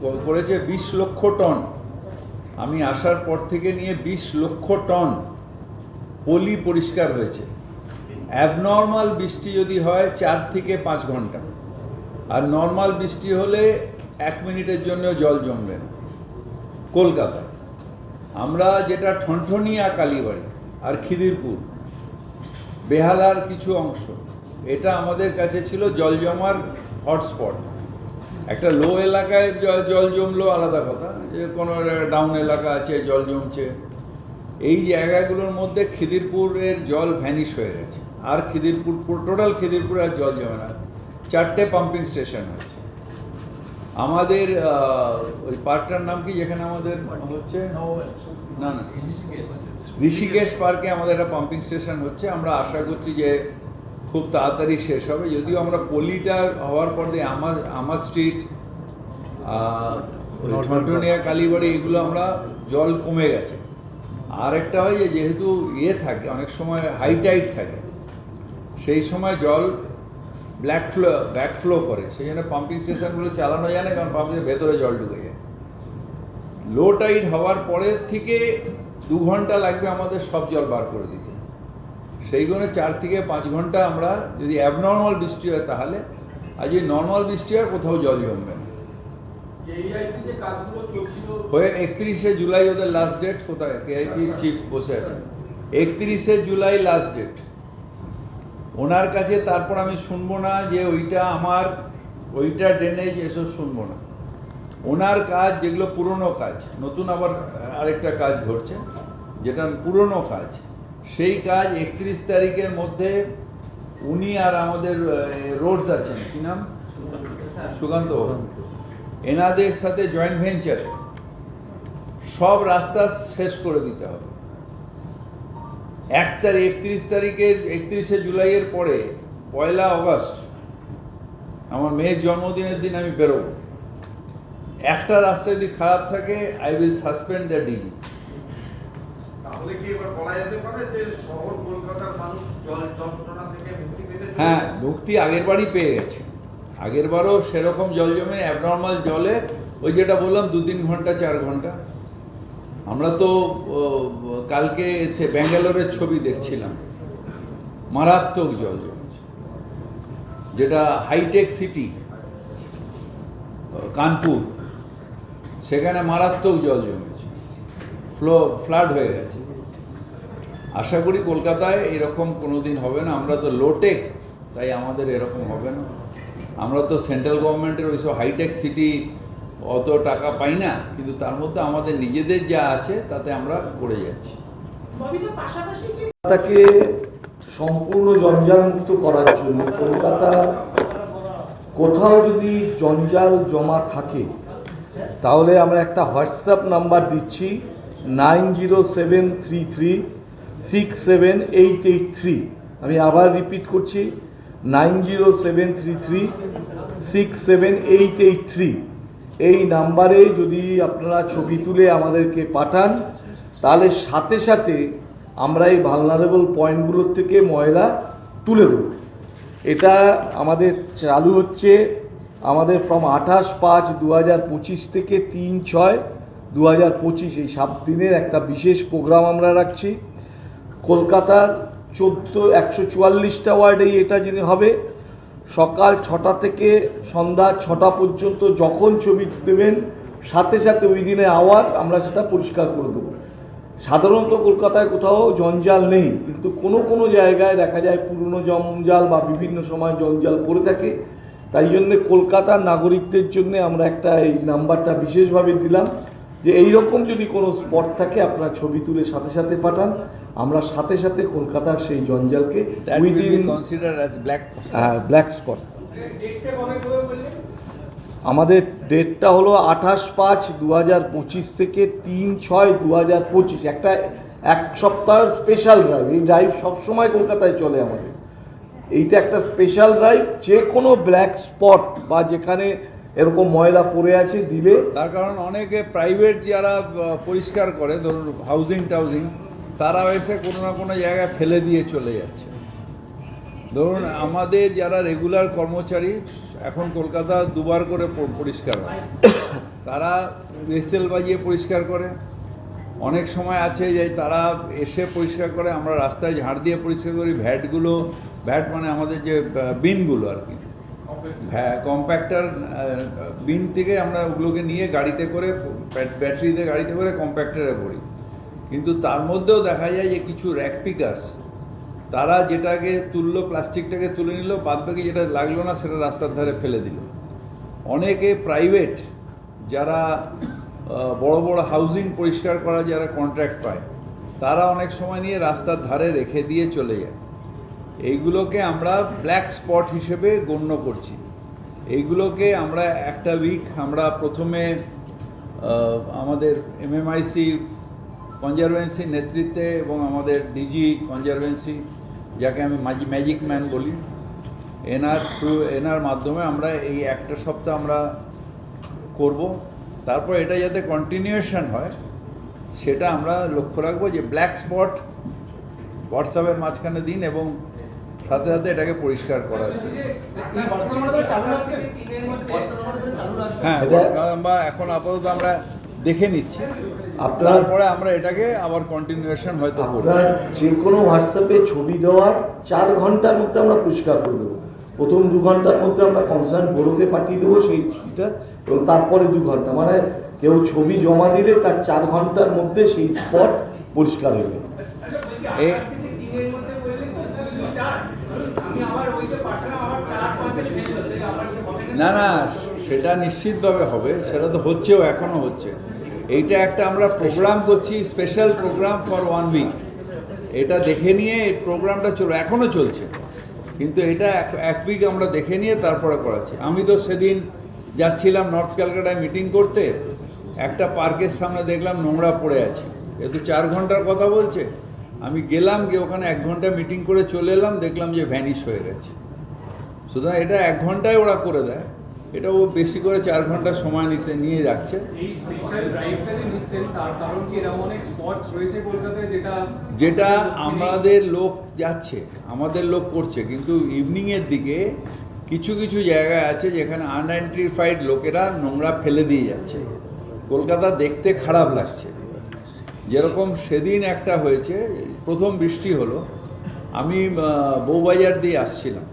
করেছে বিশ লক্ষ টন। আমি আসার পর থেকে নিয়ে বিশ লক্ষ টন পলি পরিষ্কার হয়েছে। অ্যাবনর্মাল বৃষ্টি যদি হয়, চার থেকে পাঁচ ঘণ্টা। আর নর্মাল বৃষ্টি হলে এক মিনিটের জন্য জল জমবে না। কলকাতায়। আমরা যেটা ঠনঠনিয়া কালীবাড়ি আর খিদিরপুর, বেহালার কিছু অংশ, এটা আমাদের কাছে ছিল জল জমার হটস্পট একটা লো এলাকায় জল জমলো আলাদা কথা যে কোনো ডাউন এলাকা আছে জল জমছে। এই জায়গাগুলোর মধ্যে খিদিরপুরের জল ভ্যানিশ হয়ে গেছে। আর খিদিরপুর টোটাল খিদিরপুরে আর জল জমে না। চারটে পাম্পিং স্টেশন হয়েছে। আমাদের ওই পার্কটার নাম কি যেখানে আমাদের হচ্ছে? না না। ঋষিকেশ। পার্কে আমাদের একটা পাম্পিং স্টেশন হচ্ছে। আমরা আশা করছি যে খুব তাড়াতাড়ি শেষ হবে। যদিও আমরা পলিটা হওয়ার পর দিয়ে আমার আমার স্ট্রিট ঠটনিয়া কালীবাড়ি এগুলো আমরা জল কমে গেছে। আর একটা হয় যে যেহেতু ইয়ে থাকে অনেক সময় হাই টাইড থাকে সেই সময় জল ব্ল্যাক ফ্লো ব্যাক ফ্লো করে। সেই জন্য পাম্পিং স্টেশনগুলো চালানো যায় না কারণ পাম্পের ভেতরে জল ঢুকে যায়। লো টাইড হওয়ার পরের থেকে দু ঘণ্টা লাগবে আমাদের সব জল বার করে দিতে। সেই গুণে চার থেকে পাঁচ ঘণ্টা আমরা যদি অ্যাবনর্মাল বৃষ্টি হয় তাহলে আর যদি নর্মাল বৃষ্টি হয় কোথাও জল জমবে না। হয়ে একত্রিশে জুলাই ওদের লাস্ট ডেট কোথায়? কেআইপি চিফ বসে আছে একত্রিশে জুলাই লাস্ট ডেট ওনার কাছে তারপর আমি শুনব না যে ওইটা আমার ওইটা ড্রেনেজ এসব শুনব না। ওনার কাজ যেগুলো পুরনো কাজ নতুন আবার আরেকটা কাজ ধরছে যেটা পুরনো কাজ। সেই কাজ একত্রিশ তারিখের মধ্যে উনি আর আমাদের রোডস আছেন। কি নাম? সুকান্ত। এনাদের সাথে জয়েন্ট ভেঞ্চারে সব রাস্তা শেষ করে দিতে হবে। এক তারিখ, একত্রিশ তারিখের, একত্রিশে জুলাইয়ের পরে, পয়লা অগস্ট, আমার মেয়ের জন্মদিনের দিন আমি বেরোবো। একটা রাস্তা যদি খারাপ থাকে I will suspend the DG হ্যাঁ মুক্তি আগের বারই পেয়ে গেছে। আগের বারও সেরকম জল জমে অ্যাবনর্মাল জলে ওই যেটা বললাম, দু তিন ঘণ্টা, চার ঘণ্টা। আমরা তো কালকে এতে ব্যাঙ্গালোরের ছবি দেখছিলাম। মারাত্মক জল জমেছে। যেটা হাইটেক সিটি কানপুর। সেখানে মারাত্মক জল জমেছে ফ্লো ফ্লাড হয়ে গেছে। আশা করি কলকাতায় এরকম কোনো দিন হবে না। আমরা তো লোটেক তাই আমাদের এরকম হবে না। আমরা তো সেন্ট্রাল গভর্নমেন্টের ওইসব হাইটেক সিটি অত টাকা পাই না কিন্তু তার মধ্যে আমাদের নিজেদের যা আছে তাতে আমরা করে যাচ্ছি। ববিতার পাশাপাশি কি? কলকাতাকে সম্পূর্ণ জঞ্জাল মুক্ত করার জন্য কলকাতা কোথাও যদি জঞ্জাল জমা থাকে তাহলে আমরা একটা হোয়াটসঅ্যাপ নাম্বার দিচ্ছি। Nine zero seven three three, six seven eight eight three. আমি আবার রিপিট করছি, nine zero seven three three, six seven eight eight three. এই নাম্বারে যদি আপনারা ছবি তুলে আমাদেরকে পাঠান, তাহলে সাথে সাথে আমরা এই ভালনারেবল পয়েন্টগুলোর থেকে ময়লা তুলে দেব। এটা আমাদের চালু হচ্ছে আমাদের ফ্রম আঠাশ পাঁচ দু হাজার পঁচিশ থেকে তিন ছয় দু হাজার পঁচিশ এই সাত দিনের একটা বিশেষ প্রোগ্রাম আমরা রাখছি। কলকাতার চোদ্দ, একশো চুয়াল্লিশটা ওয়ার্ডেই এটা যিনি হবে, সকাল ছটা থেকে সন্ধ্যা ছটা পর্যন্ত যখন ছবি দেবেন, সাথে সাথে ওই দিনে আওয়ার আমরা সেটা পরিষ্কার করে দেবো। সাধারণত কলকাতায় কোথাও জঞ্জাল নেই, কিন্তু কোনো কোনো জায়গায় দেখা যায় পুরনো জঞ্জাল বা বিভিন্ন সময় জঞ্জাল পড়ে থাকে। তাই জন্যে কলকাতার নাগরিকদের জন্য আমরা একটা এই নাম্বারটা বিশেষভাবে দিলাম। যে এই রকম যদি কোনো স্পট থাকে আপনারা ছবি তুলে সাথে সাথে পাঠান। আমরা সাথে সাথে কলকাতার সেই জঞ্জালকে উইদিন ব্ল্যাক ব্ল্যাক স্পট আমাদের ডেটটা হলো আঠাশ পাঁচ দু হাজার পঁচিশ থেকে তিন ছয় দু হাজার পঁচিশ। একটা এক সপ্তাহের স্পেশাল ড্রাইভ এই ড্রাইভ সবসময় কলকাতায় চলে আমাদের। এইটা একটা স্পেশাল ড্রাইভ যে কোনো ব্ল্যাক স্পট বা যেখানে এরকম ময়লা পড়ে আছে, দিলে তার কারণ অনেকে প্রাইভেট যারা পরিষ্কার করে, ধরুন হাউজিং টাউজিং তারা এসে কোনো না কোনো জায়গায় ফেলে দিয়ে চলে যাচ্ছে। ধরুন আমাদের যারা রেগুলার কর্মচারী, এখন কলকাতা দুবার করে পরিষ্কার হয়। তারা রেসেল বাজিয়ে পরিষ্কার করে। অনেক সময় আছে যে তারা এসে পরিষ্কার করে, আমরা রাস্তায় ঝাড় দিয়ে পরিষ্কার করি ভ্যাটগুলো ভ্যাট মানে আমাদের যে বিনগুলো আর কি। কম্প্যাক্টার বিন থেকে আমরা ওগুলোকে নিয়ে গাড়িতে করে ব্যাটারিতে গাড়িতে করে কম্প্যাক্টারে ভরি। কিন্তু তার মধ্যেও দেখা যায় যে কিছু র্যাক পিকার্স তারা যেটাকে তুললো প্লাস্টিকটাকে তুলে নিল, বাদবাকি যেটা লাগল না সেটা রাস্তার ধারে ফেলে দিল। অনেকে প্রাইভেট যারা বড় বড় হাউজিং পরিষ্কার করা যারা কন্ট্রাক্ট পায়, তারা অনেক সময় নিয়ে রাস্তার ধারে রেখে দিয়ে চলে যায়। এইগুলোকে আমরা ব্ল্যাক স্পট হিসেবে গণ্য করছি। এইগুলোকে আমরা একটা উইক আমরা প্রথমে আমাদের এমএমআইসি কনজারভেন্সি নেতৃত্বে এবং আমাদের ডিজি কনজারভেন্সি যাকে আমি মাজি ম্যাজিক ম্যান বলি, এনার থ্রু এনার মাধ্যমে আমরা এই একটা সপ্তাহ আমরা করব। তারপর এটা যাতে কন্টিনিউয়েশন হয়, সেটা আমরা লক্ষ্য রাখব যে ব্ল্যাক স্পট হোয়াটসঅ্যাপের মাঝখানে দিন এবং সাথে সাথে এটাকে পরিষ্কার করার জন্য। হ্যাঁ এখন আপাতত আমরা দেখে নিচ্ছি। আপনার তারপরে আমরা এটাকে আবার কন্টিনিউয়েশন হয়তো করব। আপনার যে কোনো হোয়াটসঅ্যাপে ছবি দেওয়ার চার ঘণ্টার মধ্যে আমরা পরিষ্কার করে দেবো। প্রথম দু ঘণ্টার মধ্যে আমরা কনসার্ন বোর্ডকে পাঠিয়ে দেবো সেই ছবিটা এবং তারপরে দু ঘণ্টা। মানে কেউ ছবি জমা দিলে তার চার ঘণ্টার মধ্যে সেই স্পট পরিষ্কার হয়ে যাবে। না না, সেটা নিশ্চিতভাবে হবে, সেটা তো হচ্ছেও এখনও হচ্ছে। এইটা একটা আমরা প্রোগ্রাম করছি special programme for one week এটা দেখে নিয়ে এই প্রোগ্রামটা চলো এখনও চলছে। কিন্তু এটা এক উইক আমরা দেখে নিয়ে তারপরে করাচ্ছি। আমি তো সেদিন যাচ্ছিলাম নর্থ ক্যালকাটায় মিটিং করতে, একটা পার্কের সামনে দেখলাম নোংরা পড়ে আছে। এ তো চার ঘণ্টার কথা বলছে। আমি গেলাম গিয়ে ওখানে এক ঘণ্টা মিটিং করে চলে এলাম দেখলাম যে ভ্যানিশ হয়ে গেছে। সুতরাং এটা এক ঘন্টায় ওরা করে দেয়। এটা ও বেশি করে চার ঘণ্টা সময় নিতে নিয়ে যাচ্ছে যেটা আমাদের লোক যাচ্ছে আমাদের লোক করছে কিন্তু ইভিনিংয়ের দিকে কিছু কিছু জায়গায় আছে যেখানে আনআইডেন্টিফাইড লোকেরা নোংরা ফেলে দিয়ে যাচ্ছে। কলকাতা দেখতে খারাপ লাগছে। যেরকম সেদিন একটা হয়েছে প্রথম বৃষ্টি হলো আমি বৌবাজার দিয়ে আসছিলাম।